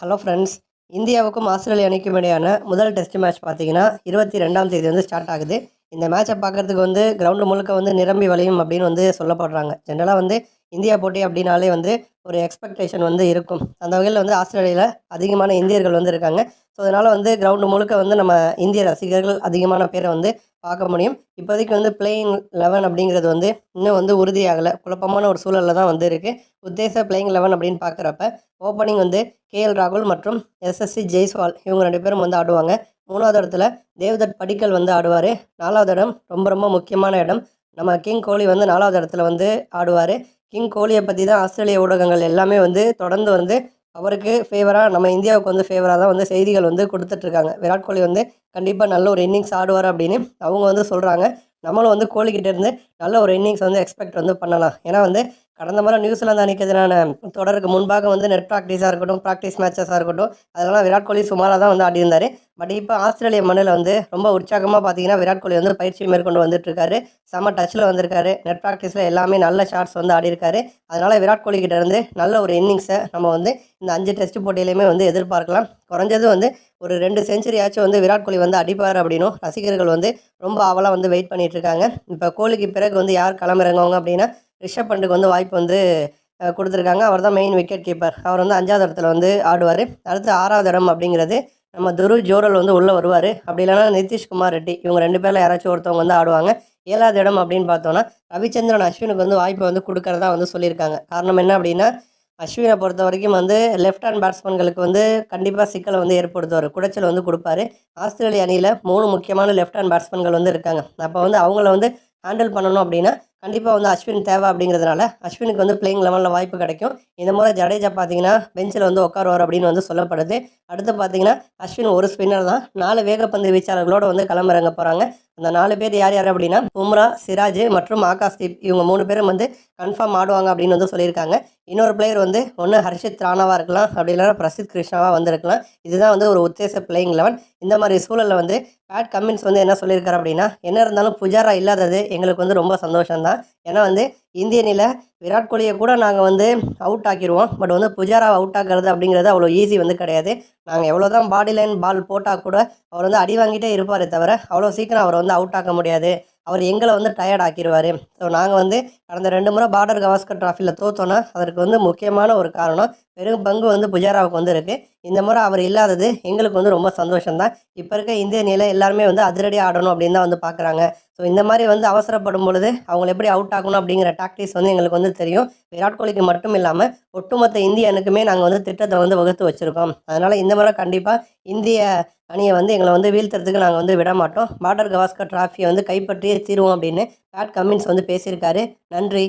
Hello friends இந்தியாவுக்கும் Australia அணிக்கும் இடையான முதல் டெஸ்ட் மேட்ச் பார்த்தீங்கன்னா இருபத்தி ரெண்டாம் தேதி வந்து ஸ்டார்ட் ஆகுது. இந்த மேட்சை பார்க்கறதுக்கு வந்து கிரவுண்டு முழுக்க வந்து நிரம்பி வழியும் அப்படின்னு வந்து சொல்லப்படுறாங்க. ஜென்ரலாக வந்து இந்தியா போட்டி அப்படின்னாலே வந்து ஒரு எக்ஸ்பெக்டேஷன் வந்து இருக்கும். அந்த வகையில் வந்து ஆஸ்திரேலியாவில் அதிகமான இந்தியர்கள் வந்து இருக்காங்க. ஸோ அதனால் வந்து கிரவுண்டு முழுக்க வந்து நம்ம இந்திய ரசிகர்கள் அதிகமான பேரை வந்து பார்க்க முடியும். இப்போதைக்கு வந்து பிளேயிங் லெவன் அப்படிங்கிறது வந்து இன்னும் வந்து உறுதியாகலை. குழப்பமான ஒரு சூழலில் தான் வந்து இருக்குது உத்தேச பிளேயிங் லெவன் அப்படின்னு பார்க்குறப்ப ஓப்பனிங் வந்து கேஎல் ராகுல் மற்றும் எஸ்எஸ்சி ஜெய்ஸ்வால் இவங்க ரெண்டு பேரும் வந்து ஆடுவாங்க. மூணாவது இடத்துல தேவ்தட் படிக்கல் வந்து ஆடுவார். நாலாவது இடம் ரொம்ப ரொம்ப முக்கியமான இடம். நம்ம கிங் கோலி வந்து நாலாவது இடத்துல வந்து ஆடுவார். கிங் கோலியை பற்றி தான் ஆஸ்திரேலிய ஊடகங்கள் எல்லாமே வந்து தொடர்ந்து வந்து அவருக்கு ஃபேவராக நம்ம இந்தியாவுக்கு வந்து ஃபேவராக தான் வந்து செய்திகள் வந்து கொடுத்துட்ருக்காங்க. விராட் கோலி வந்து கண்டிப்பாக நல்ல ஒரு இன்னிங்ஸ் ஆடுவார் அப்படின்னு அவங்க வந்து சொல்கிறாங்க நம்மளும் வந்து கோலிக்கிட்டேருந்து நல்ல ஒரு இன்னிங்ஸ் வந்து எக்ஸ்பெக்ட் வந்து பண்ணலாம். ஏன்னா வந்து கடந்த முறை நியூசிலாந்து அணிக்கு எதிரான தொடருக்கு முன்பாக வந்து நெட் ப்ராக்டிஸாக இருக்கட்டும் ப்ராக்டிஸ் மேட்சஸாக இருக்கட்டும் அதெல்லாம் விராட் கோலி சுமாராக தான் வந்து ஆடியிருந்தார். பட் இப்போ ஆஸ்திரேலிய மண்ணில் வந்து ரொம்ப உற்சாகமாக பார்த்தீங்கன்னா விராட் கோலி வந்து பயிற்சி மேற்கொண்டு வந்துட்டுருக்காரு. செம்ம டச்சில் வந்திருக்காரு. நெட் ப்ராக்டிஸில் எல்லாமே நல்ல ஷாட்ஸ் வந்து ஆடிருக்காரு அதனால் விராட் கோலி இருந்து நல்ல ஒரு இன்னிங்ஸை நம்ம வந்து இந்த அஞ்சு டெஸ்ட் போட்டியிலையுமே வந்து எதிர்பார்க்கலாம். குறைஞ்சது வந்து ஒரு ரெண்டு செஞ்சுரியாச்சும் வந்து விராட் கோலி வந்து அடிப்பார் அப்படின்னும் ரசிகர்கள் வந்து ரொம்ப ஆவலாக வந்து வெயிட் பண்ணிகிட்ருக்காங்க இருக்காங்க இப்போ கோலிக்கு பிறகு வந்து யார் களமிறங்குவாங்க அப்படின்னா ரிஷப் பண்டுக்கு வந்து வாய்ப்பு வந்து கொடுத்துருக்காங்க. அவர் தான் மெயின் விக்கெட் கீப்பர் அவர் வந்து அஞ்சாவது இடத்துல வந்து ஆடுவார். அடுத்து ஆறாவது இடம் அப்படிங்கிறது நம்ம துரு ஜோரல் வந்து உள்ளே வருவார். அப்படி இல்லைன்னா நிதிஷ்குமார் ரெட்டி இவங்க ரெண்டு பேரில் யாராச்சும் ஒருத்தவங்க வந்து ஆடுவாங்க. ஏழாவது இடம் அப்படின்னு பார்த்தோன்னா ரவிச்சந்திரன் அஸ்வினுக்கு வந்து வாய்ப்பு வந்து கொடுக்கறதா வந்து சொல்லியிருக்காங்க. காரணம் என்ன அப்படின்னா அஸ்வினை பொறுத்த வரைக்கும் வந்து லெஃப்ட் ஹேண்ட் பேட்ஸ்மேன்களுக்கு வந்து கண்டிப்பாக சிக்கலை வந்து ஏற்படுத்துவார். குடைச்சல் வந்து கொடுப்பாரு. ஆஸ்திரேலிய அணியில் மூணு முக்கியமான லெஃப்ட் ஹேண்ட் பேட்ஸ்மேன்கள் வந்து இருக்காங்க. அப்போ வந்து அவங்கள வந்து ஹேண்டில் பண்ணணும் அப்படின்னா கண்டிப்பாக வந்து அஸ்வின் தேவை அப்படிங்கிறதுனால அஸ்வினுக்கு வந்து பிளேயிங் லெவலில் வாய்ப்பு கிடைக்கும். இந்த முறை ஜடேஜா பார்த்தீங்கன்னா பெஞ்சில் வந்து உட்காருவார் அப்படின்னு வந்து சொல்லப்படுது. அடுத்து பார்த்தீங்கன்னா அஸ்வின் ஒரு ஸ்பின்னர் தான். நாலு வேகப்பந்து வீச்சாளர்களோடு வந்து களமிறங்க போகிறாங்க அந்த நாலு பேர் யார் யார் அப்படின்னா உம்ரா சிராஜ் மற்றும் ஆகாஷ்தீப் இவங்க மூணு பேரும் வந்து கன்ஃபார்ம் ஆடுவாங்க அப்படின்னு வந்து சொல்லியிருக்காங்க. இன்னொரு பிளேயர் வந்து ஒன்று ஹர்ஷித் ராணாவாக இருக்கலாம் அப்படி இல்லைன்னா பிரசித் கிருஷ்ணாவாக வந்திருக்கலாம். இதுதான் வந்து ஒரு உத்தேச பிளேயிங் லெவன் இந்த மாதிரி சூழலில் வந்து பேட் கம்மின்ஸ் வந்து என்ன சொல்லியிருக்காரு அப்படின்னா என்ன இருந்தாலும் புஜாரா இல்லாதது எங்களுக்கு வந்து ரொம்ப சந்தோஷம்தான். ஏன்னா வந்து இந்திய விராட் கோலியை கூட நாங்கள் வந்து அவுட் ஆக்கிடுவோம் பட் வந்து புஜாராவை அவுட் ஆக்குறது அப்படிங்கிறது அவ்வளோ ஈஸி வந்து கிடையாது. நாங்கள் எவ்வளோ தான் பாடி லைன் பால் போட்டால் கூட அவர் வந்து அடி வாங்கிட்டே இருப்பாரே தவிர அவ்வளோ சீக்கிரம் அவரை வந்து அவுட் ஆக்க முடியாது. அவர் எங்களை வந்து டயர்ட் ஆக்கிடுவார் ஸோ நாங்கள் வந்து கடந்த ரெண்டு முறை பார்டர் கவாஸ்கர் ட்ராஃபியில் தோத்தோன்னா அதற்கு வந்து முக்கியமான ஒரு காரணம் பெரும் பங்கு வந்து புஜாராவுக்கு வந்து இருக்குது இந்த முறை அவர் இல்லாதது எங்களுக்கு வந்து ரொம்ப சந்தோஷம்தான். இப்போ இருக்க இந்திய அணியில் எல்லாருமே வந்து அதிரடி ஆடணும் அப்படின்னு தான் வந்து பார்க்குறாங்க ஸோ இந்த மாதிரி வந்து அவசரப்படும் பொழுது அவங்களை எப்படி அவுட் ஆகணும் அப்படிங்கிற டாக்டிக்ஸ் வந்து எங்களுக்கு வந்து தெரியும். விராட் கோலிக்கு மட்டும் இல்லாமல் ஒட்டுமொத்த இந்திய அணுக்குமே நாங்கள் வந்து திட்டத்தை வந்து வகுத்து வச்சுருக்கோம். அதனால் இந்த முறை கண்டிப்பாக இந்திய அணியை வந்து எங்களை வந்து வீழ்த்துறதுக்கு நாங்கள் வந்து விட மாட்டோம். பார்டர் கவாஸ்கர் ட்ராஃபியை வந்து கைப்பற்றியே தீருவோம் அப்படின்னு பேட் கம்மின்ஸ் வந்து பேசியிருக்காரு. நன்றி.